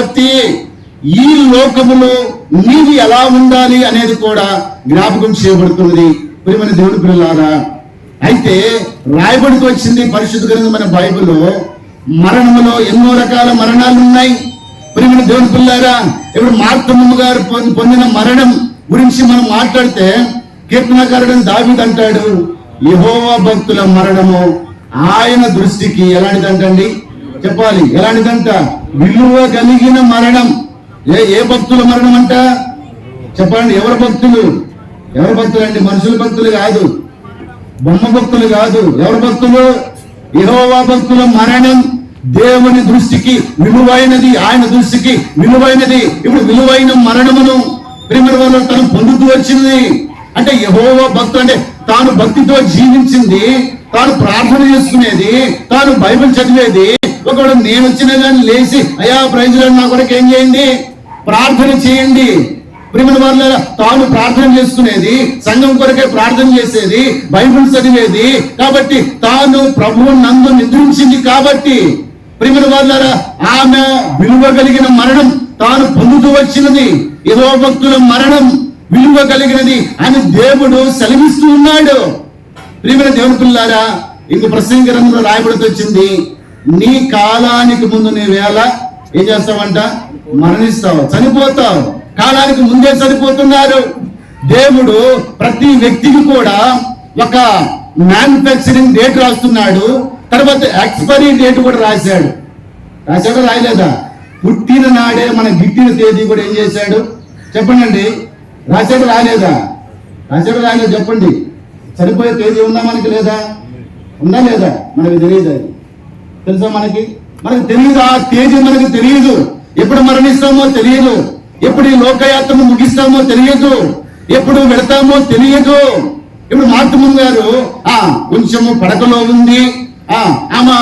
కాబట్టి ఈ లోకములో నీవు ఎలా ఉండాలి అనేది కూడా జ్ఞాపకం చేయబడుతున్నది. ప్రియమైన దేవుడి పిల్లలారా అయితే రాయబడికి వచ్చింది పరిశుద్ధ గ్రంథమైన బైబిల్లో మరణములో ఎన్నో రకాల మరణాలు ఉన్నాయి. ప్రియమైన దేవుని పిల్లారా ఇప్పుడు మార్తమ్మ గారు పొంది- పొందిన మరణం గురించి మనం మాట్లాడితే కీర్తనకారుడు దావిద్ అంటాడు యహోవా భక్తుల మరణము ఆయన దృష్టికి ఎలాంటిదంటండి? చెప్పాలి. ఎలాంటిదంట? విలువ కలిగిన మరణం. ఏ ఏ భక్తుల మరణం అంట? చెప్పండి ఎవరు భక్తులు? ఎవరు భక్తులు అండి మనుషుల భక్తులు కాదు. బొమ్మ భక్తులు కాదు. ఎవరు భక్తులు? యెహోవా భక్తుల మరణం దేవుని దృష్టికి విలువైనది ఆయన దృష్టికి విలువైనది. ఇప్పుడు విలువైన మరణమును ప్రేమ వల్ల తను పొందుతూ వచ్చింది. అంటే యహోవా భక్తు అంటే తాను భక్తితో జీవించింది తాను ప్రార్థన చేసుకునేది తాను బైబిల్ చదివేది. ఒకడు నేను వచ్చిన దాన్ని లేచి అయా ప్రజలను నా కొరకు ఏం చేయండి? ప్రార్థన చేయండి. ప్రిమిన వాళ్ళ తాను ప్రార్థన చేసుకునేది సంఘం కొరకే ప్రార్థన చేసేది బైబిల్ చదివేది. కాబట్టి తాను ప్రభువు నందు నిద్రించింది కాబట్టి ప్రిమిన వాళ్ళ ఆమె విలువ కలిగిన మరణం తాను పొందుతూ వచ్చినది. ఏదో భక్తుల మరణం విలువ కలిగినది అని దేవుడు సెలవిస్తూ ఉన్నాడు. ప్రియమైన దేవుని పిల్లారా ఇంక ప్రసంగ గ్రంథంలో రాయబడుతూ వచ్చింది నీ కాలానికి ముందు నీ వేళ ఏం చేస్తావంట? మరణిస్తావు చనిపోతావు. కాలానికి ముందే చనిపోతున్నారు. దేవుడు ప్రతి వ్యక్తికి కూడా ఒక మ్యానుఫ్యాక్చరింగ్ డేట్ రాస్తున్నాడు. తర్వాత ఎక్స్పైరీ డేట్ కూడా రాశాడు. రాశాడు? రాయలేదా? పుట్టిన నాడే మన గిట్టిన తేదీ కూడా ఏం చేశాడు? చెప్పండి రాశాడు? రాలేదా రాశాడు? రాలేదు చెప్పండి. చనిపోయే తేదీ ఉందా మనకి లేదా? ఉందా లేదా? మనకి తెలియదు అది. తెలుసా మనకి? మనకు తెలియదు ఆ తేదీ మనకు తెలియదు ఎప్పుడు మరణిస్తామో తెలియదు ఎప్పుడు ఈ లోకయాత్రను ముగిస్తామో తెలియదు ఎప్పుడు వెళతామో తెలియదు ఇప్పుడు మార్తమున్ గారు ఆ కొంచెము పడకలో ఉంది. ఆ ఆమె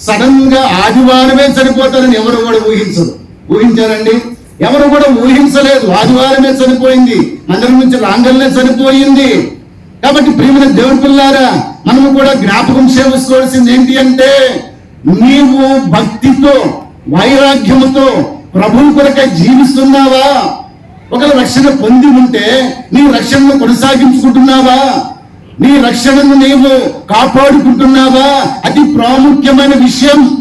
సడన్గా ఆదివారమే చనిపోతారని ఎవరు కూడా ఊహించరు. ఊహించారండి? ఎవరు కూడా ఊహించలేదు. ఆదివారమే చనిపోయింది. మందిరం నుంచి రాంగల్నే చనిపోయింది. కాబట్టి ప్రియమైన దేవుడి పిల్లారా మనము కూడా జ్ఞాపకం చేసుకోవాల్సింది ఏంటి అంటే నీవు భక్తితో వైరాగ్యముతో ప్రభువు కొరకై జీవిస్తున్నావా? ఒకవేళ రక్షణ పొంది ఉంటే నీ రక్షణను కొనసాగించుకుంటున్నావా? నీ రక్షణను నీవు కాపాడుకుంటున్నావా? అతి ప్రాముఖ్యమైన విషయం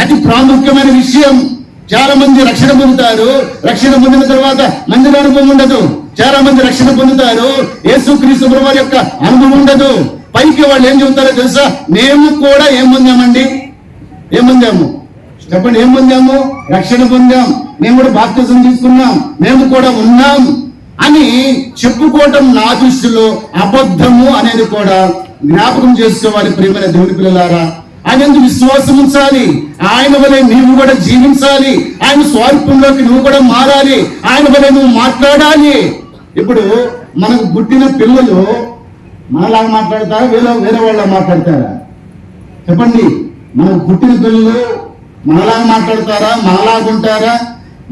అతి ప్రాముఖ్యమైన విషయం. చాలా మంది రక్షణ పొందుతారు రక్షణ పొందిన తర్వాత మందిర అనుభవం ఉండదు. చాలా మంది రక్షణ పొందుతారు యేసు క్రీస్తు వారి యొక్క అనుభవం ఉండదు. పైకి వాళ్ళు ఏం చెబుతారో తెలుసా? మేము కూడా ఏం పొందామండి? ఏం పొందాము? చెప్పండి ఏం పొందాము? రక్షణ పొందాం. మేము కూడా బాప్తిజం తీసుకున్నాం. మేము కూడా ఉన్నాం అని చెప్పుకోవటం నా దృష్టిలో అబద్ధము అనేది కూడా జ్ఞాపకం చేసుకోవాలి ప్రియమైన దేవుడి పిల్లలారా. ఆయన ఎందుకు విశ్వాసం ఉంచాలి? ఆయన వలె నీవు కూడా జీవించాలి. ఆయన స్వరూపంలోకి నువ్వు కూడా మారాలి. ఆయన వలె నువ్వు మాట్లాడాలి. ఇప్పుడు మనకు పుట్టిన పిల్లలు మనలాగా మాట్లాడతారా? వేరే వేరే వాళ్ళ మాట్లాడతారా? చెప్పండి. మనకు పుట్టిన పిల్లలు మనలాగా మాట్లాడతారా? మనలాగా ఉంటారా?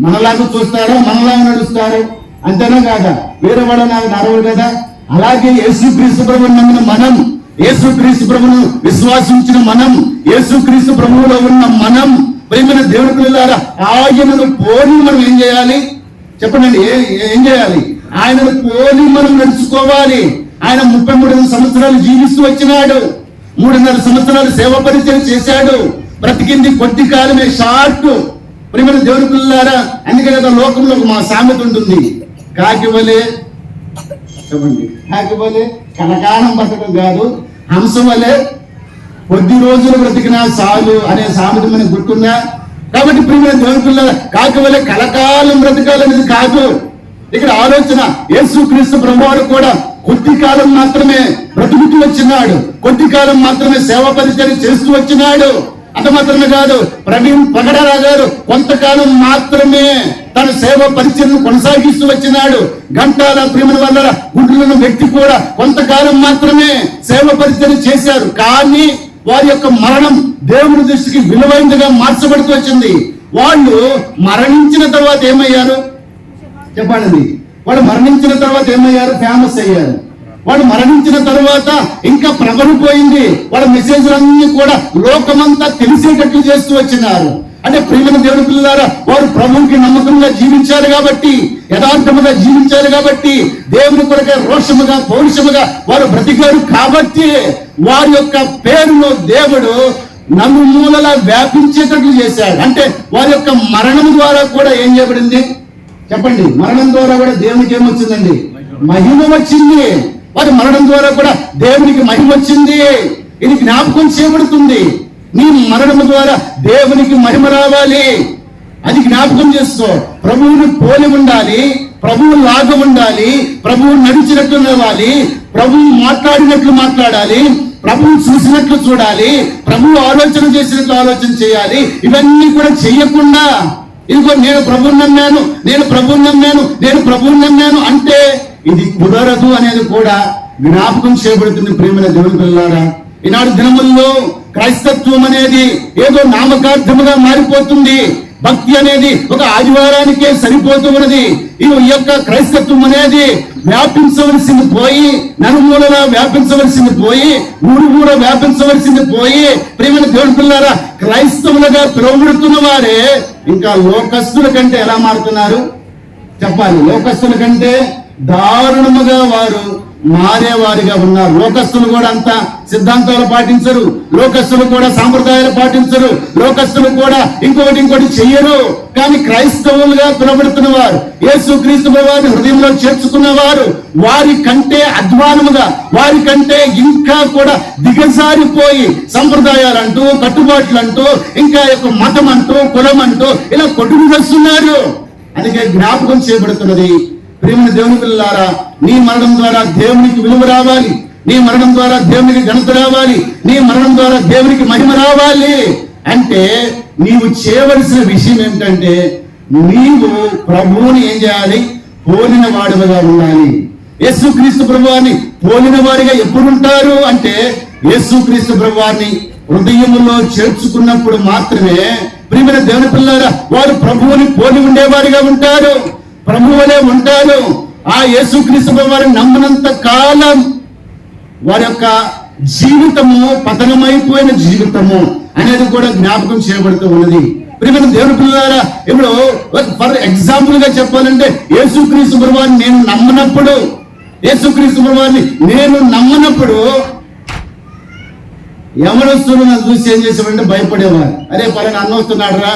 మనలాగా చూస్తారా? మనలాగా నడుస్తారు? అంతేనా కాదా? వేరే వాళ్ళ నాకు నడవదు కదా. అలాగే యేసు క్రీస్తు ప్రభుని నమ్మిన మనం యేసు క్రీస్తు ప్రభును విశ్వాసించిన మనం యేసు క్రీస్తు ప్రభువులో ఉన్న మనం ప్రేమైన దేవుడి పిల్లలారా ఆయనను పోలి మనం ఏం చేయాలి? చెప్పండి ఏ- ఏం చేయాలి? ఆయనను పోలి మనం నడుచుకోవాలి. ఆయన ముప్పై మూడు సంవత్సరాలు జీవిస్తూ వచ్చినాడు. మూడున్నర సంవత్సరాలు సేవ పరిచయం చేశాడు. బ్రతికింది కొద్ది కాలమే షార్ట్. ప్రియమైన దేవుని పిల్లారా అందుకనే లోకంలో ఒక మా సామెత ఉంటుంది. కాకి వలె చెప్పండి. కాకి వలె కనకాలం బతకం కాదు హంసం వలె కొద్ది రోజులు బ్రతికినా చాలు అనే సామెత మనకు గుర్తుందా? కాబట్టి ప్రియమైన దేవుని పిల్లల కాకి కలకాలం బ్రతకాలనేది కాదు. ఇక్కడ ఆలోచన యేసు క్రీస్తు బ్రహ్మాడు కూడా కొద్ది కాలం మాత్రమే బ్రతుకుతూ వచ్చినాడు. కొద్ది కాలం మాత్రమే సేవా పరిచయం చేస్తూ వచ్చినాడు. అంత మాత్రమే కాదు ప్రవీణ్ పగడరా గారు కొంతకాలం మాత్రమే తన సేవ పరిచయం కొనసాగిస్తూ వచ్చినాడు. గంటాల ప్రేమల వల్ల గుండ్రులను వ్యక్తి కూడా కొంతకాలం మాత్రమే సేవ పరిచయం చేశారు. కానీ వారి యొక్క మరణం దేవుని దృష్టికి విలువైనదిగా మార్చబడుతూ వచ్చింది. వాళ్ళు మరణించిన తర్వాత ఏమయ్యారు? చెప్పండి. వాడు మరణించిన తర్వాత ఏమయ్యారు? ఫేమస్ అయ్యారు. వాడు మరణించిన తర్వాత ఇంకా ప్రబలిపోయింది. వాళ్ళ మెసేజ్లన్నీ కూడా లోకమంతా తెలిసేటట్లు చేస్తూ వచ్చినారు. అంటే ప్రియమైన దేవుడి పిల్లలారా వారు ప్రభువుకి నమ్మకంగా జీవించారు కాబట్టి యథార్థముగా జీవించారు కాబట్టి దేవుని కొరకే రోషముగా పౌరుషముగా వారు బ్రతికారు కాబట్టి వారి యొక్క పేరును దేవుడు నలుమూలలా వ్యాపించేటట్లు చేశాడు. అంటే వారి యొక్క మరణం ద్వారా కూడా ఏం చేయబడింది? చెప్పండి మరణం ద్వారా కూడా దేవునికి ఏమొచ్చిందండి? మహిమ వచ్చింది. వారి మరణం ద్వారా కూడా దేవునికి మహిమ వచ్చింది. ఇది జ్ఞాపకం చేయబడుతుంది. నీ మరణం ద్వారా దేవునికి మహిమ రావాలి. అది జ్ఞాపకం చేసుకో. ప్రభువుని పోలి ఉండాలి ప్రభువు లాగ ఉండాలి ప్రభువు నడిచినట్లు నడవాలి ప్రభువు మాట్లాడినట్లు మాట్లాడాలి ప్రభువు చూసినట్లు చూడాలి ప్రభువు ఆలోచన చేసినట్లు ఆలోచన చేయాలి. ఇవన్నీ కూడా చెయ్యకుండా ఇదిగో నేను ప్రభుని నమ్మాను నేను ప్రభుని నమ్మాను నేను ప్రభుని నమ్మాను అంటే ఇది కుదరదు అనేది కూడా జ్ఞాపకం చేయబడుతుంది ప్రేమల దేవుని పిల్లారా ఈనాడు దినముల్లో క్రైస్తత్వం అనేది ఏదో నామకార్థముగా మారిపోతుంది. భక్తి అనేది ఒక ఆదివారానికే సరిపోతూ ఉన్నది. ఈ యొక్క క్రైస్తత్వం అనేది వ్యాపించవలసింది పోయి నలుమూలలా వ్యాపించవలసింది పోయి ఊరు ఊర వ్యాపించవలసింది పోయి ప్రేమల దేవుని పిల్లారా క్రైస్తవులుగా పిలువబడుతున్న వారే ఇంకా లోకస్తుల కంటే ఎలా మారుతున్నారు? చెప్పాలి. లోకస్తుల కంటే దారుణముగా వారు మారేవారిగా ఉన్న లోకస్తులు కూడా అంత సిద్ధాంతాలు పాటించరు. లోకస్తులు కూడా సాంప్రదాయాలు పాటించరు. లోకస్తులు కూడా ఇంకొకటి ఇంకోటి చెయ్యరు. కానీ క్రైస్తవులుగా పిలబడుతున్న వారు యేసు క్రీస్తు వారిని హృదయంలో చేర్చుకున్న వారు వారి కంటే అధ్వానముగా వారి కంటే ఇంకా కూడా దిగజారిపోయి కట్టుబాట్లు అంటూ ఇంకా యొక్క మతం అంటూ కులం అంటూ ఇలా కొట్టుకు వస్తున్నారు అందుకే జ్ఞాపకం చేయబడుతున్నది ప్రేమిన దేవుని పిల్లారా నీ మరణం ద్వారా దేవునికి విలువ రావాలి. నీ మరణం ద్వారా దేవునికి ఘనత రావాలి. నీ మరణం ద్వారా దేవునికి మహిమ రావాలి. అంటే నీవు చేయవలసిన విషయం ఏమిటంటే నీవు ప్రభువుని ఏం చేయాలి? పోలిన వాడుగా ఉండాలి. యేసుక్రీస్తు ప్రభువాన్ని పోలిన వారిగా ఎప్పుడు ఉంటారు అంటే యేసుక్రీస్తు ప్రభువాన్ని హృదయంలో చేర్చుకున్నప్పుడు మాత్రమే. ప్రియమైన దేవుని పిల్లారా వారు ప్రభువుని పోలి ఉండేవారిగా ఉంటారు. ప్రభువులే ఉంటారు ఆ యేసుక్రీస్తు వారిని నమ్మినంత కాలం వారి యొక్క జీవితము పతనమైపోయిన జీవితము అనేది కూడా జ్ఞాపకం చేయబడుతూ ఉన్నది. ప్రియమైన దేవుని పిల్లారా ఇప్పుడు ఫర్ ఎగ్జాంపుల్గా చెప్పాలంటే యేసుక్రీస్తు వారిని నేను నమ్మనప్పుడు యేసుక్రీస్తు వారిని నేను నమ్మనప్పుడు ఎవరు నన్ను చూసి ఏం చేసేవాడంటే భయపడేవారు. అరే పలానా అన్న వస్తున్నాడు రా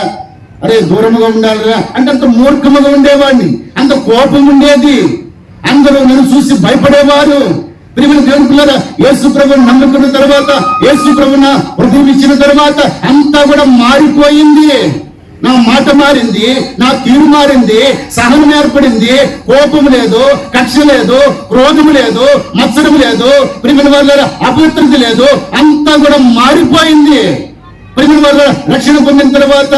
అరే దూరముగా ఉండాలిరా. అంటే అంత మూర్ఖముగా ఉండేవాడిని. అంత కోపం ఉండేది. అందరూ నన్ను చూసి భయపడేవారు. ప్రియమైన దేవుని పిల్లల యేసు ప్రభుని నమ్ముకున్న తర్వాత యేసు ప్రభున హృదయం ఇచ్చిన తర్వాత అంతా కూడా మారిపోయింది. నా మాట మారింది నా తీరు మారింది సహనం ఏర్పడింది. కోపం లేదు కక్ష లేదు క్రోధము లేదు మత్సరం లేదు. ప్రియమైన వాళ్ళ అపవిత్రత లేదు. అంతా కూడా మారిపోయింది. ప్రియమైన వల్ల రక్షణ పొందిన తర్వాత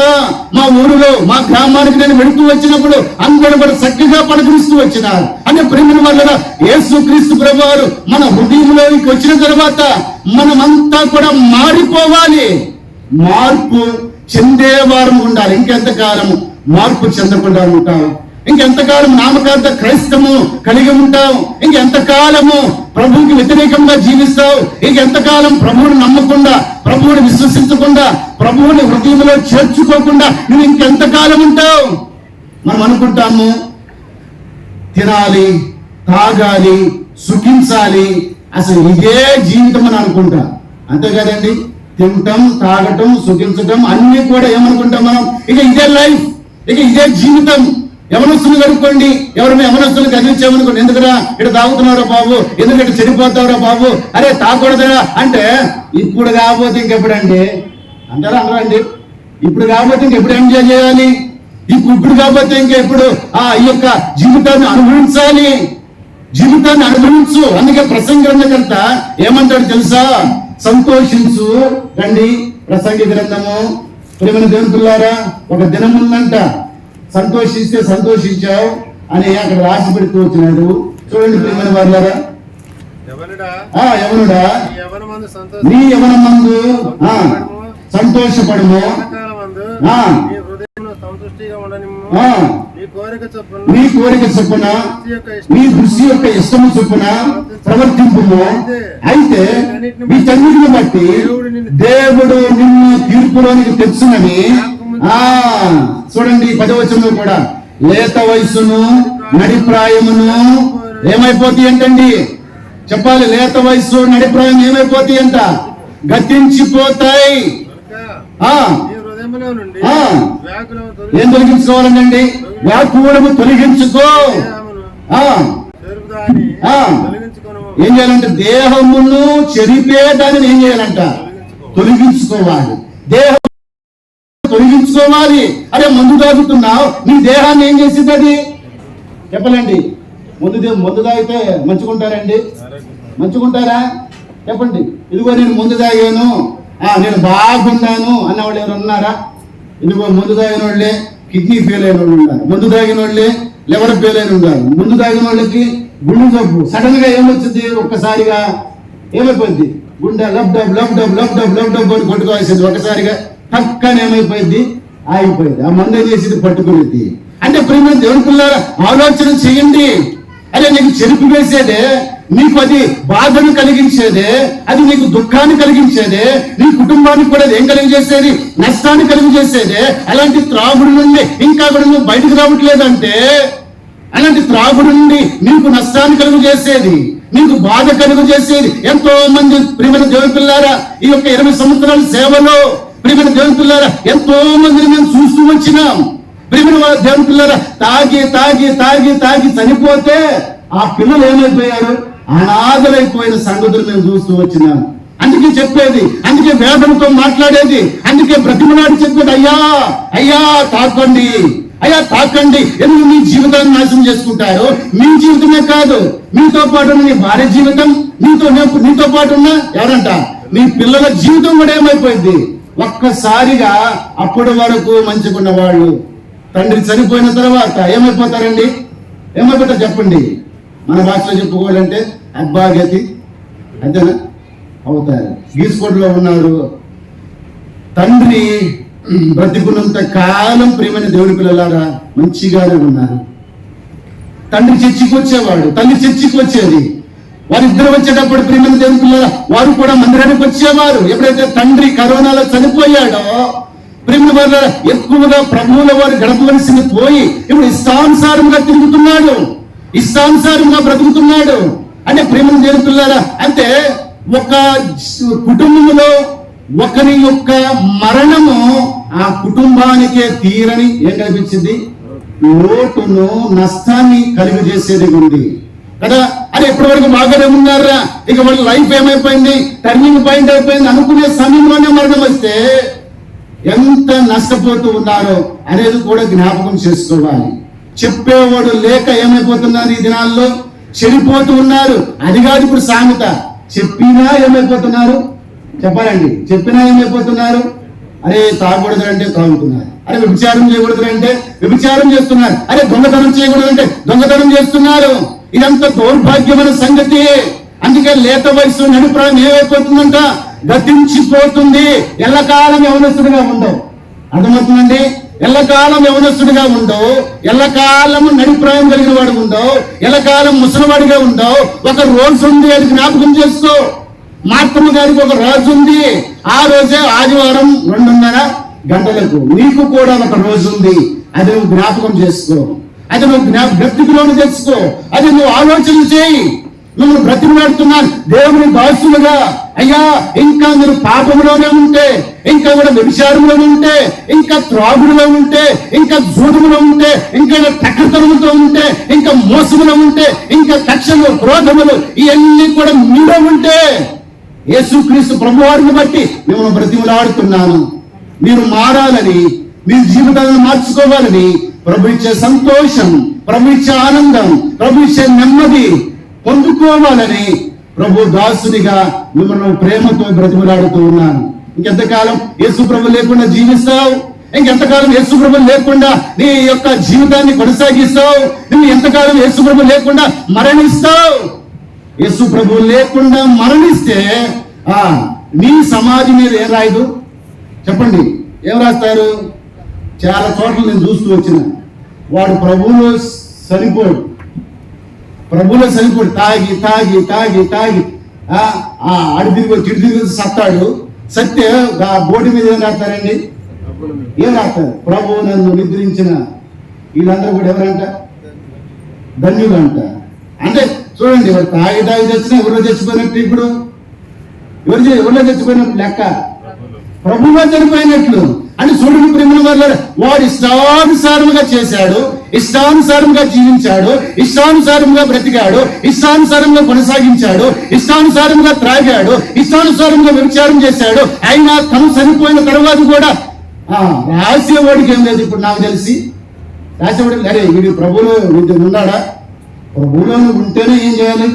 మా ఊరిలో మా గ్రామానికి నేను వెళుతూ వచ్చినప్పుడు అందరూ కూడా చక్కగా పలకరిస్తూ వచ్చినారు. అంటే ప్రియమైన వల్ల యేసు క్రీస్తు ప్రభువారు మన హృదయంలోకి వచ్చిన తర్వాత మనమంతా కూడా మారిపోవాలి. మార్పు చెందేవారం ఉండాలి. ఇంకెంతకాలము మార్పు చెందకుండా ఉంటాము. ఇంకెంతకాలం నామకార్థ క్రైస్తము కలిగి ఉంటావు? ఇంకెంతకాలము ప్రభువుకి వ్యతిరేకంగా జీవిస్తావు? ఇంకెంతకాలం ప్రభువుని నమ్మకుండా ప్రభువుని విశ్వసించకుండా ప్రభువుని హృదయంలో చేర్చుకోకుండా నువ్వు ఇంకెంతకాలం ఉంటావు? మనం అనుకుంటాము తినాలి తాగాలి సుఖించాలి అసలు ఇదే జీవితం అని అనుకుంటా. అంతే కదండి? తినటం తాగటం సుఖించటం అన్ని కూడా ఏమనుకుంటాం మనం? ఇక ఇదే లైఫ్ ఇక ఇదే జీవితం. యవనస్తులు కనుక్కోండి. ఎవరు యవనస్తులు కదిలించామనుకోండి ఎందుకురా ఇటు తాగుతున్నారా బాబు? ఎందుకు ఇక్కడ చెడిపోతావురా బాబు? అరే తాగకూడదురా. అంటే ఇప్పుడు కాకపోతే ఇంకెప్పుడండి? అంటారా అనరండి. ఇప్పుడు కాకపోతే ఇంకెప్పుడు ఎంజాయ్ చేయాలి? ఇప్పుడు ఇప్పుడు కాకపోతే ఇంకా ఎప్పుడు ఆ ఈ యొక్క జీవితాన్ని అనుభవించాలి. జీవితాన్ని అనుభవించు. అందుకే ప్రసంగ గ్రంథకర్త ఏమంటాడు తెలుసా? సంతోషించు. రండి ప్రసంగి గ్రంథము. ప్రేమ దేవుని ఒక దినం ఉందంట సంతోషిస్తే సంతోషించావు అని అక్కడ రాసి పెడుతూ వచ్చినాడు. చూడండి ప్రేమని వాళ్ళారా ఎవరుడా? నీ యవ్వన మందు సంతోషపడము. నీ కోరిక చొప్పున నీ దృష్టి యొక్క ఇష్టం. నీ దృష్టి యొక్క ఇష్టము చొప్పున ప్రవర్తింపు అయితే వీటన్నిటిని బట్టి దేవుడు నిన్ను తీర్పులోనికి తెచ్చునని ఆ చూడండి పదవచనంలో కూడా. లేత వయసును నడిప్రాయమును ఏమైపోతాయి అంటండి? చెప్పాలి లేత వయసు నడిప్రాయం ఏమైపోతాయి అంట? గతించిపోతాయి. ఏం తొలగించుకోవాలండి వ్యాకులము తొలగించుకో. ఏం చేయాలంటే దేహమును చెరిపే దానిని ఏం చేయాలంట? తొలగించుకోవాలి. దేహం తీసుకోవాలి. అరే మందు తాగుతున్నావు? నీ దేహాన్ని ఏం చేసింది అది? చెప్పలేండి ముందు మందు తాగితే మంచుకుంటారండి. మంచుకుంటారా? చెప్పండి. ఇదిగో నేను ముందు తాగాను. ఆ నేను బాగున్నాను అన్నవాళ్ళు ఎవరు ఉన్నారా? ఇదిగో ముందు తాగిన వాళ్ళే కిడ్నీ ఫెయిల్ అయిన వాళ్ళు ఉన్నారు. ముందు తాగిన వాళ్ళే లివర్ ఫెయిల్ అయిన ఉన్నారు. ముందు తాగిన వాళ్ళకి గుండె జబ్బు. సడన్గా ఏమొచ్చింది? ఒక్కసారిగా ఏమైపోయింది? గుండె lub dub lub dub lub dub lub dub అని కొట్టుకోవాల్సింది. ఒకసారిగా పక్కన ఏమైపోయింది? ఆగిపోయింది. ఆ మందు చేసింది? పట్టుకునేది. అంటే ప్రేమ దేవుని పిల్లల ఆలోచన చేయండి. అదే నీకు చెరుపు వేసేదే నీకు అది బాధను కలిగించేదే అది నీకు దుఃఖాన్ని కలిగించేదే నీ కుటుంబానికి కూడా ఏం కలిగజేసేది నష్టాన్ని కలిగజేసేదే అలాంటి త్రాగుడు నుండి ఇంకా కూడా నువ్వు బయటకు రావట్లేదంటే అలాంటి త్రాగుడు నుండి నీకు నష్టాన్ని కలుగు చేసేది నీకు బాధ కలుగు చేసేది ఎంతో మంది ప్రియమైన దేవుని పిల్లారా ఈ యొక్క ఇరవై సంవత్సరాల సేవలో ప్రియమైన దేవుని ఎంతో మందిని మేము చూస్తూ వచ్చినాం. ప్రియమైన వాళ్ళ దేవుని తాగి తాగి తాగి తాగి చనిపోతే ఆ పిల్లలు ఏమైపోయారు? అనాథలైపోయిన సంగతులు మేము చూస్తూ వచ్చినాం. అందుకే చెప్పేది అందుకే వేదంతో మాట్లాడేది అందుకే బ్రతిమలాడి చెప్పేది అయ్యా అయ్యా తాకండి. అయ్యా తాకండి. ఎందుకు మీ జీవితాన్ని నాశనం చేసుకుంటారు? మీ జీవితమే కాదు. మీతో పాటు ఉన్న మీ భార్య జీవితం మీతో నీతో పాటు ఉన్న ఎవరంట? మీ పిల్లల జీవితం కూడా ఏమైపోయింది? ఒక్కసారిగా అప్పటి వరకు మంచిగున్న వాళ్ళు తండ్రి చనిపోయిన తర్వాత ఏమైపోతారండి? ఏమైపోతారు చెప్పండి. మన భాషలో చెప్పుకోవాలంటే అబ్బాగతి అంతేనా అవుతారు. గీసుకోట్లో ఉన్నారు. తండ్రి బ్రతికున్నంత కాలం ప్రియమైన దేవుడి పిల్లలారా మంచిగానే ఉన్నారు. తండ్రి చర్చికి వచ్చేవాడు తల్లి చర్చికి వచ్చేది. వారిద్దరు వచ్చేటప్పుడు ప్రియమైన దేవుని పిల్లల వారు కూడా మందిరానికి వచ్చేవారు. ఎప్పుడైతే తండ్రి కరోనాలో చనిపోయాడో ప్రేమ వల్ల ఎక్కువగా ప్రభువుల వారు గడపవలసింది పోయి ఇప్పుడు ఇష్టానుసారంగా తిరుగుతున్నాడు. ఇష్టానుసారంగా బ్రతుకుతున్నాడు. అంటే ప్రేమ దేవుని పిల్లల అంటే ఒక కుటుంబంలో ఒకరి యొక్క మరణము ఆ కుటుంబానికే తీరని ఏం కనిపించింది? లోటును నష్టాన్ని కలుగజేసేది ఉంది. కదా? అది ఎప్పటి వరకు బాగానే ఉన్నారా ఇక వాళ్ళ లైఫ్ ఏమైపోయింది? టర్నింగ్ పాయింట్ అయిపోయింది. అనుకునే సమయంలోనే మరణం వస్తే ఎంత నష్టపోతూ ఉన్నారో అనేది కూడా జ్ఞాపకం చేసుకోవాలి. చెప్పేవాడు లేక ఏమైపోతున్నారు ఈ దినాల్లో? చెడిపోతూ ఉన్నారు. అది కాదు ఇప్పుడు సామెత. చెప్పినా ఏమైపోతున్నారు? చెప్పాలండి. చెప్పినా ఏమైపోతున్నారు? అరే తాగకూడదు అంటే తాగుతున్నారు. అరే వ్యభిచారం చేయకూడదు అంటే వ్యభిచారం చేస్తున్నారు. అరే దొంగతనం చేయకూడదు అంటే దొంగతనం చేస్తున్నారు. ఇదంతా దౌర్భాగ్యమైన సంగతి. అందుకే లేత వయసు నడిప్రాయం ఏమైపోతుందంట గతించిపోతుంది ఎల్లకాలం యవనస్తుడిగా ఉండవు. అర్థమవుతుందండి? ఎల్లకాలం యవనస్తుడిగా ఉండవు. ఎల్లకాలం నడిప్రాయం కలిగిన వాడు ఉండవు. ఎల్లకాలం ముసలివాడిగా ఉండవు. ఒక రోజు ఉంది అది జ్ఞాపకం చేసుకో. మాత్రమ గారికి ఒక రోజు ఉంది. ఆ రోజే ఆదివారం రెండున్నర గంటలకు నీకు కూడా ఒక రోజు ఉంది. అది నువ్వు జ్ఞాపకం చేసుకో. అది నువ్వు జ్ఞాప బ్రతికిలోని అది నువ్వు ఆలోచన చేయి. నువ్వు బ్రతిమలాడుతున్నాను దేవుని దాసులుగా. అయ్యా ఇంకా మీరు పాపంలోనే ఉంటే ఇంకా కూడా వ్యభిచారంలో ఉంటే ఇంకా త్రాగుడులో ఉంటే ఇంకా జూదములో ఉంటే ఇంకా తక్కతనముతో ఉంటే ఇంకా మోసములో ఉంటే ఇంకా కక్షలు క్రోధములు ఇవన్నీ కూడా మీలో ఉంటే యేసుక్రీస్తు ప్రభువారిని బట్టి మేము బ్రతిమలాడుతున్నాను మీరు మారాలని మీ జీవితాలను మార్చుకోవాలని ప్రభు ఇచ్చే సంతోషం ప్రభు ఇచ్చే ఆనందం ప్రభు ఇచ్చే నెమ్మది పొందుకోవాలని ప్రభు దాసునిగా మిమ్మల్ని ప్రేమతో బ్రతిమలాడుతూ ఉన్నాను. ఇంకెంతకాలం యేసు ప్రభు లేకుండా జీవిస్తావు? ఇంకెంతకాలం యేసుప్రభు లేకుండా నీ యొక్క జీవితాన్ని కొనసాగిస్తావు? నువ్వు ఎంతకాలం యేసుప్రభు లేకుండా మరణిస్తావు? యేసుప్రభు లేకుండా మరణిస్తే ఆ నీ సమాధి మీద ఏం రాయదు? చెప్పండి. ఏం రాస్తారు? చాలా చోట్ల నేను చూస్తూ వచ్చిన. వాడు ప్రభువులో సరిపోడు. ప్రభువులో సరిపోడు. తాగి తాగి తాగి తాగి. ఆ ఆ తిరిగి సత్తాడు. సత్తే ఆ మీద ఏం రాస్తారండి? ఏం రాస్తారు? ప్రభు నన్ను నిద్రించిన వీళ్ళందరూ కూడా ఎవరంట? ధన్యులు అంట. అంటే చూడండి ఎవరు తాగి తాగి తెచ్చినా ఎవరో చచ్చిపోయినట్టు ఇప్పుడు? ఎవరు ఎవరిలో చచ్చిపోయినట్టు లెక్క? ప్రభువులో చనిపోయినట్లు. అని చూడని ప్రేమల వల్ల వాడు ఇష్టానుసారముగా చేశాడు ఇష్టానుసారంగా జీవించాడు ఇష్టానుసారంగా బ్రతికాడు ఇష్టానుసారంగా కొనసాగించాడు ఇష్టానుసారంగా త్రాగాడు ఇష్టానుసారంగా వ్యభిచారం చేశాడు. అయినా తను చనిపోయిన తర్వాత కూడా ఆ రాసేవాడికి ఏం లేదు ఇప్పుడు నాకు తెలిసి. రాసేవాడికి అరే వీడు ప్రభువులో ఉన్నాడా? ప్రభువులో ఉంటేనే ఏం చేయాలి?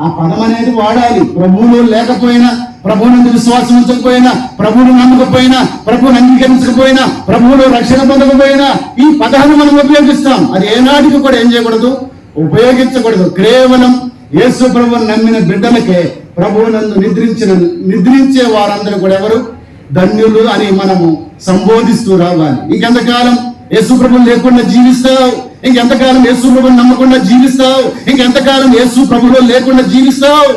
ఆ పదం అనేది వాడాలి. ప్రభువులో లేకపోయినా ప్రభువునందు విశ్వాసం ఉంచకపోయినా ప్రభువును నమ్మకపోయినా ప్రభువును అంగీకరించకపోయినా ప్రభువులో రక్షణ పొందకపోయినా ఈ పదాన్ని మనం ఉపయోగిస్తాం. అది ఏనాటికి కూడా ఏం చేయకూడదు? ఉపయోగించకూడదు. కేవలం యేసు ప్రభువును నమ్మిన బిడ్డలకే ప్రభువునందు నిద్రించిన నిద్రించే వారందరూ కూడా ఎవరు? ధన్యులు అని మనము సంబోధిస్తూ రావాలి. ఇంకెంతకాలం యేసు ప్రభువు లేకుండా జీవిస్తావు? ఇంకెంతకాలం యేసు ప్రభువుని నమ్మకుండా జీవిస్తావు? ఇంకెంతకాలం యేసు ప్రభులో లేకుండా జీవిస్తావు?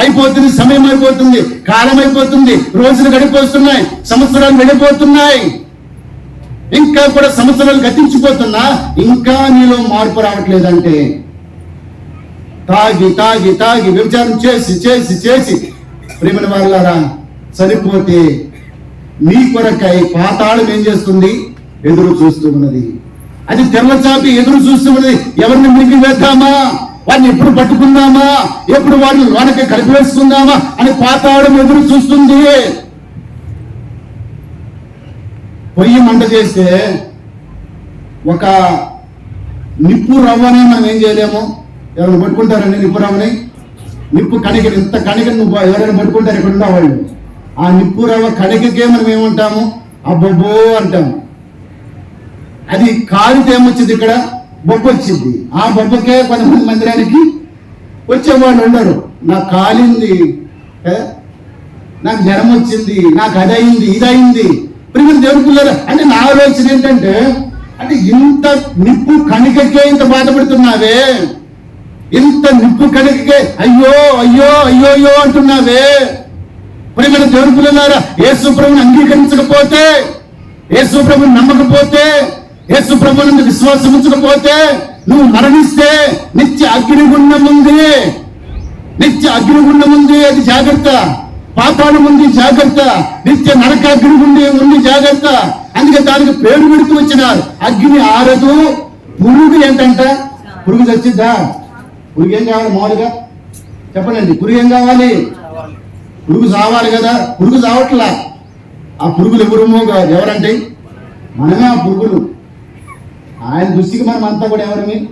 అయిపోతుంది సమయం అయిపోతుంది కాలం అయిపోతుంది రోజులు గడిపోతున్నాయి సంవత్సరాలు వెళ్ళిపోతున్నాయి. ఇంకా కూడా సంవత్సరాలు గతించిపోతున్నా ఇంకా నీలో మార్పు రావట్లేదంటే. తాగి తాగి తాగి వ్యభిచారం చేసి చేసి చేసి ప్రేమల వాళ్ళారా సరిపోతే నీ కొరకై పాతాళం ఏం చేస్తుంది? ఎదురు చూస్తూ ఉన్నది. అది తెల్లచాపి ఎదురు చూస్తున్నది. ఎవరిని మింగి వేద్దామా వాడిని ఎప్పుడు పట్టుకుందామా? ఎప్పుడు వాడిని లోనకి కలిపివేసుకుందామా అని పాతాళం ఎదురు చూస్తుంది. పొయ్యి మంట చేస్తే ఒక నిప్పు రవ్వని మనం ఏం చేయలేము? ఎవరైనా పట్టుకుంటారండి నిప్పు రవ్వని? నిప్పు కణిక ఇంత కణిక నువ్వు ఎవరైనా పట్టుకుంటారు ఇక్కడ ఉన్న వాళ్ళు. ఆ నిప్పు రవ్వ కణికకే మనం ఏమంటాము? అబ్బబ్బో అంటాము. అది కాలితే ఏమొచ్చింది ఇక్కడ? బొబ్బు వచ్చింది. ఆ బొబ్బకే కొంతమంది మందిరానికి వచ్చేవాళ్ళు ఉండరు నాకు కాలింది నాకు జ్వరం వచ్చింది నాకు అదయింది ఇదయింది. ప్రిమిన దేవుడి పిల్లలు అంటే నా ఆలోచన ఏంటంటే అంటే ఇంత నిప్పు కణికకే ఇంత బాధపడుతున్నావే. ఇంత నిప్పు కణికకే అయ్యో అయ్యో అయ్యో అయ్యో అంటున్నావే. ప్రిమిన దేవుడి పిల్లలారా ఏ ప్రభుని అంగీకరించకపోతే ఏ ప్రభుని నమ్మకపోతే యేసు ప్రభు నుండి విశ్వాసం ఉంచకపోతే నువ్వు మరణిస్తే నిత్య అగ్నిగుండం ఉంది. నిత్య అగ్నిగుండం ఉంది అది జాగ్రత్త. పాతాళం ఉంది జాగ్రత్త. నిత్య నరక అగ్నిగుండి ఉంది జాగ్రత్త. అందుకే దానికి పేరు పెడుతూ వచ్చినారు. అగ్ని ఆరదు. పురుగు ఏంటంట? పురుగు చచ్చిద్దా? పురుగు ఏం కావాలి మామూలుగా? చెప్పనండి పురుగు ఏం కావాలి? పురుగు చావాలి కదా? పురుగు సావట్లా ఆ పురుగులు ఎవరు ఎవరంటే? మనమే ఆ పురుగులు. ఆయన దృష్టికి మనం అంతా కూడా ఎవరమి?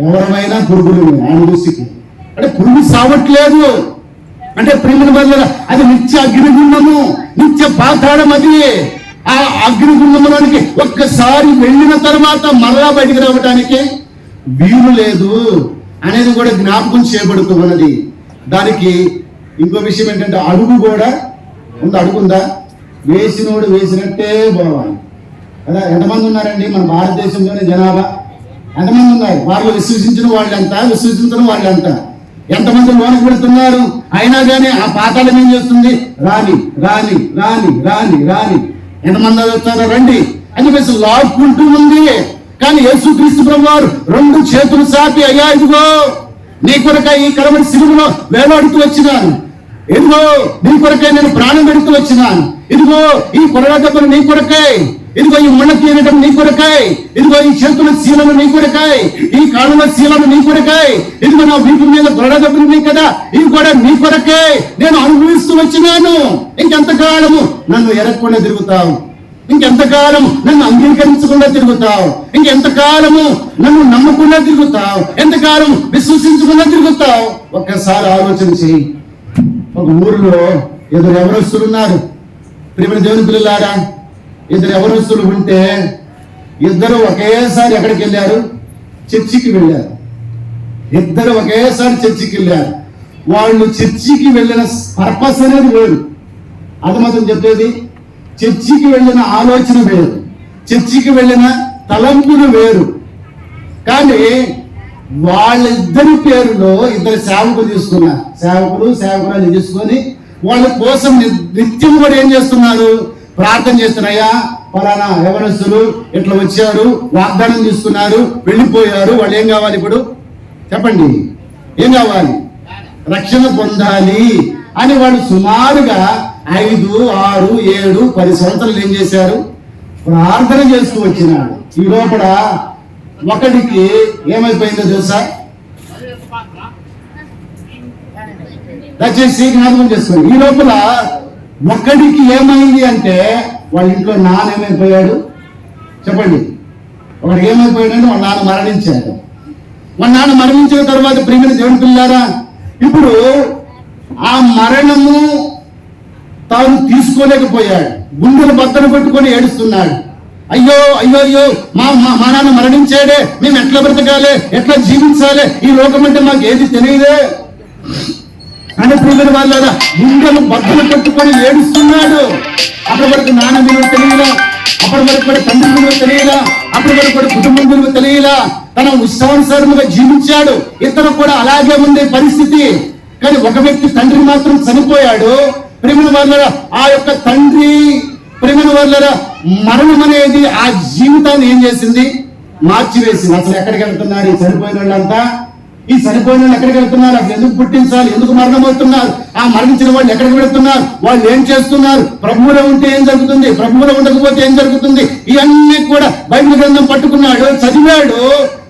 ఎవరమైనా పురుగులు ఆయన దృష్టికి. అంటే పురుగు సావట్లేదు. అంటే ప్రేమల బదులు అది నిత్య అగ్నిగుండము నిత్య పాతాళం అది ఆ అగ్నిగుండంలోనికి ఒక్కసారి వెళ్ళిన తర్వాత మరలా బయటికి రావడానికి వీలు లేదు అనేది కూడా జ్ఞాపకం చేయబడుతున్నది దానికి ఇంకో విషయం ఏంటంటే అడుగు కూడా ఉందా. అడుగు ఉందా? వేసినోడు వేసినట్టే పోవాలి కదా ఎంతమంది ఉన్నారండి? మన భారతదేశంలోనే జనాభా. ఎంతమంది ఉన్నారు వాళ్ళు విశ్వసించిన వాళ్ళు ఎంత విశ్వసించిన వాళ్ళు ఎంత ఎంతమంది లోనికి పెడుతున్నారు అయినా కానీ ఆ పాతాళం ఏం చేస్తుంది? రాని రాని రాని రాని రాని. ఎంతమంది వస్తారో రండి. అని చెప్పేసి లాక్కుంటూ ఉంది. కానీ యేసుక్రీస్తు ప్రభు వారు రెండు చేతులు సాపి అయ్యా ఇదిగో నీ కొరకై ఈ కలవరి సిలువలో వేలాడుతూ వచ్చినాను. ఇదిగో నీ కొరకై నేను ప్రాణం పెడుతూ వచ్చినాను. ఇదిగో ఈ కొరడ దగ్గర నీ కొరకై. ఇదిగో ఈ ముళ్ళ తీరడం నీ కొరకాయ్? ఇదిగో ఈ చేతుల శీలను నీ కొరకాయ్? ఈ కాళ్ళ శీలను నీ కొరకాయ్? ఇదిగో నా వీపు మీద కొరడ దెబ్బలు కదా ఇవి కూడా నీ కొరకే. నేను అనుభవిస్తూ వచ్చినాను. ఇంకెంతకాలము నన్ను ఎరగకుండా తిరుగుతావు? ఇంకెంతకాలం నన్ను అంగీకరించకుండా తిరుగుతావు? ఇంకెంతకాలము నన్ను నమ్మకుండా తిరుగుతావు? ఎంతకాలం విశ్వసించకుండా తిరుగుతావు? ఒక్కసారి ఆలోచన చేయి ఒక ఊరిలో ఎదురు ఎవరస్తులు ఉన్నారు ప్రియమైన దేవుని పిల్లలారా ఇద్దరు ఎవరస్తులు ఉంటే ఇద్దరు ఒకేసారి ఎక్కడికి వెళ్ళారు? చర్చికి వెళ్ళారు. ఇద్దరు ఒకేసారి చర్చికి వెళ్ళారు. వాళ్ళు చర్చికి వెళ్ళిన పర్పస్ అనేది వేరు. అది మాత్రం చెప్పేది? చర్చికి వెళ్ళిన ఆలోచన వేరు. చర్చికి వెళ్ళిన తలంపులు వేరు. కానీ వాళ్ళిద్దరి పేరులో ఇద్దరు సేవకులు తీసుకున్నారు. సేవకులు సేవకురాలు తీసుకొని వాళ్ళ కోసం నిత్యం కూడా ఏం చేస్తున్నారు? ప్రార్థన చేస్తున్నాయా? ఫలానా యవనస్తులు ఇట్లా వచ్చారు వాగ్దానం తీసుకున్నారు వెళ్ళిపోయారు. వాళ్ళు ఏం కావాలి ఇప్పుడు? చెప్పండి. ఏం కావాలి? రక్షణ పొందాలి. అని వాళ్ళు సుమారుగా ఐదు ఆరు ఏడు పది సంవత్సరాలు ఏం చేశారు? ప్రార్థన చేస్తూ వచ్చినాడు ఈ లోపల ఒకడికి ఏమైపోయిందో తెలుసా? దయచేసి జ్ఞాపకం చేసుకోండి. ఈ లోపల ఒక్కడికి ఏమైంది అంటే వాళ్ళ ఇంట్లో నాన్న ఏమైపోయాడు? చెప్పండి. ఒకడికి ఏమైపోయాడంటే వాళ్ళ నాన్న మరణించాడు. వాళ్ళ నాన్న మరణించిన తర్వాత ప్రేమిన దేవుని పిల్లారా ఇప్పుడు ఆ మరణము తాను తీసుకోలేకపోయాడు. గుండెలు బద్దలు పెట్టుకొని ఏడుస్తున్నాడు. అయ్యో అయ్యో అయ్యో మా మా మా నాన్న మరణించాడే. మేము ఎట్లా బ్రతకాలి? ఎట్లా జీవించాలి? ఈ లోకం అంటే మాకు ఏది తెలియదే. అని వాళ్ళ గుండెలు బద్దలు పెట్టుకొని ఏడుస్తున్నాడు. అప్పటి వరకు నాన్న విలువ తెలియలా అప్పటి వరకు కూడా తండ్రి విలువ తెలియలా అప్పటి వరకు కూడా కుటుంబం విలువ తెలియలా. తన ఇష్టానుసారముగా జీవించాడు. ఇతను కూడా అలాగే ఉంది పరిస్థితి. కానీ ఒక వ్యక్తి తండ్రి మాత్రం చనిపోయాడు. ప్రేమిన వాళ్ళ ఆ యొక్క తండ్రి ప్రేమిన వాళ్ళ మరణం అనేది ఆ జీవితాన్ని ఏం చేసింది? మార్చివేసింది. అసలు ఎక్కడికి వెళ్తున్నారు? చనిపోయిన వాళ్ళంతా? ఈ చనిపోయిన ఎక్కడికి వెళ్తున్నారు? అసలు ఎందుకు పుట్టించాలి? ఎందుకు మరణం అవుతున్నారు ఆ మరణించిన వాళ్ళు ఎక్కడికి వెళ్తున్నారు? వాళ్ళు ఏం చేస్తున్నారు? ప్రభువులో ఉంటే ఏం జరుగుతుంది? ప్రభువులో ఉండకపోతే ఏం జరుగుతుంది? ఇవన్నీ కూడా బైబిల్ గ్రంథం పట్టుకున్నాడు చదివాడు.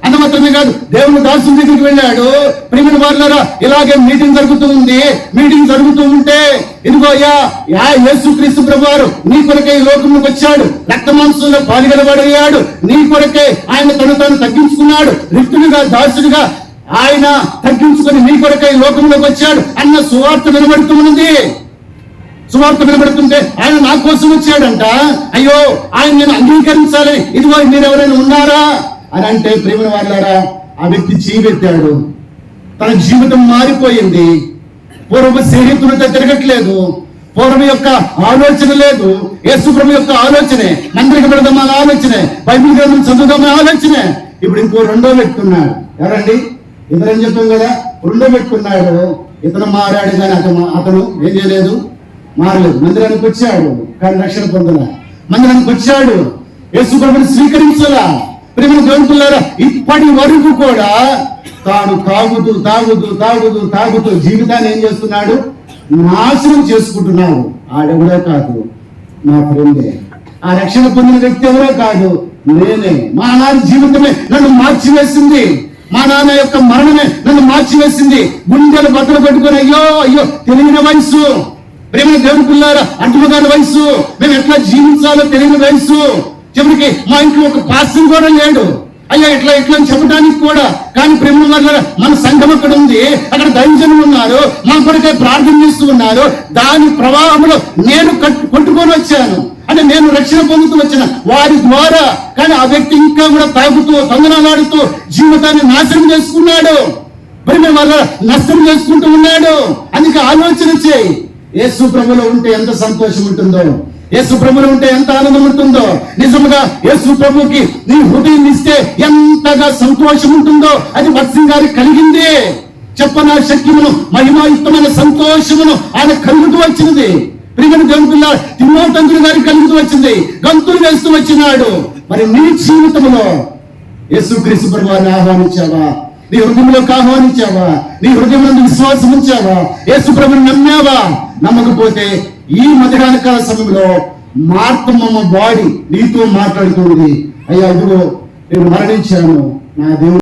అంత మాత్రమే కాదు దేవుని దాసు దగ్గరికి వెళ్ళాడు. ప్రిమిన వారులరా ఇలాగే మీటింగ్ జరుగుతూ ఉంది. మీటింగ్ జరుగుతూ ఉంటే ఇదిగో అయ్యా యా యేసు క్రీస్తు ప్రభువారు నీ కొరకే ఈ లోకంలోకి వచ్చాడు. రక్త మాంసంలో పాల్గొనబడయ్యాడు నీ కొరకే ఆయన తను తాను తగ్గించుకున్నాడు. రిక్తుడిగా దాసుడిగా ఆయన తగ్గించుకొని మీ కొరకై లోకంలోకి వచ్చాడు. అన్న సువార్త వినబడుతున్నది. సువార్త వినబడుతుంటే ఆయన నా కోసం వచ్చాడంట. అయ్యో ఆయన నేను అంగీకరించాలి. ఇదిగో మీరు ఎవరైనా ఉన్నారా? అని అంటే ప్రేమ వాళ్ళారా ఆ వ్యక్తి చీవెత్తాడు తన జీవితం మారిపోయింది. పూర్వపు స్నేహితులతో తిరగట్లేదు. పూర్వం యొక్క ఆలోచన లేదు. యేసుప్రభు యొక్క ఆలోచనే. మందిరికి పెడదామని ఆలోచనే. బైబిల్ గ్రంథం చదువుదామని ఆలోచనే. ఇప్పుడు ఇంకో రెండో వ్యక్తి ఉన్నాడు. ఎవరండి? ఇతరని చెప్పాం కదా రెండో పెట్టుకున్నాడు ఇతను మారాడు కానీ అతను అతను ఏం చేయలేదు? మారలేదు. మందిరానికి వచ్చాడు. కానీ రక్షణ పొందల. మందిరానికి వచ్చాడు. యేసు ప్రభుని స్వీకరించలా? ప్రేమ దేవుడుకున్నారా ఇప్పటి వరకు కూడా తాను తాగుతూ తాగుతూ తాగుతూ తాగుతూ జీవితాన్ని ఏం చేస్తున్నాడు? నాశనం చేసుకుంటున్నాడు. ఆడెవడో కాదు. నా ఫ్రెండే. ఆ రక్షణ పొందిన వ్యక్తి ఎవరో కాదు. నేనే. మా నాన్న జీవితమే నన్ను మార్చివేసింది. మా నాన్న యొక్క మరణమే నన్ను మార్చివేసింది. గుండెలు బట్టలు పెట్టుకుని అయ్యో అయ్యో తెలియని వయసు ప్రేమ దేవుడి పిల్లారా అంటుమగారి వయసు మేము ఎట్లా జీవించాలో తెలియని వయసు చివరికి మా ఇంట్లో ఒక పాస్టర్ కూడా లేడు. అయ్యా ఇట్లా ఇట్లా అని చెప్పడానికి కూడా కానీ ప్రేమ మన సంఘం అక్కడ ఉంది. అక్కడ దైవజనులు ఉన్నారు. మా కొరకే ప్రార్థన చేస్తూ ఉన్నారు. దాని ప్రవాహంలో నేను కట్టు కొట్టుకొని వచ్చాను. అంటే నేను రక్షణ పొందుతూ వచ్చిన. వారి ద్వారా. కానీ ఆ వ్యక్తి ఇంకా కూడా తాగుతూ తందనాలాడుతూ జీవితాన్ని నాశనం చేసుకున్నాడు. మరి మేము వాళ్ళ నష్టం చేసుకుంటూ ఉన్నాడు. అందుకే ఆలోచన చేయి. ఏ ప్రభులో ఉంటే ఎంత సంతోషం ఉంటుందో. యేసు ప్రభులు ఉంటే ఎంత ఆనందం ఉంటుందో? నిజముగా యేసు ప్రభుకి నీ హృదయం ఇస్తే ఎంతగా సంతోషం ఉంటుందో అది భక్సింగ్ గారికి కలిగింది. చెప్పన శక్తిమును మహిమాయుక్తమైన సంతోషమును ఆయన కలుగుతూ వచ్చింది. ప్రియమైన దేవుని పిల్ల తిమ్మోతంతుడు గారికి కలుగుతూ వచ్చింది. గంతులు వేస్తూ వచ్చినాడు. మరి నీ జీవితంలో యేసుక్రీస్తు ప్రభువారిని ఆహ్వానించావా? నీ హృదయంలోకి ఆహ్వానించావా? నీ హృదయంలో విశ్వాసం ఉంచావా? యేసు ప్రభుని నమ్మావా? నమ్మకపోతే ఈ మధ్యకాల కాల సమయంలో మార్తమ్మ బాడీ నీతో మాట్లాడుతుంది అయ్యా ఇదిగో నేను మరణించాను. నా దేవుడు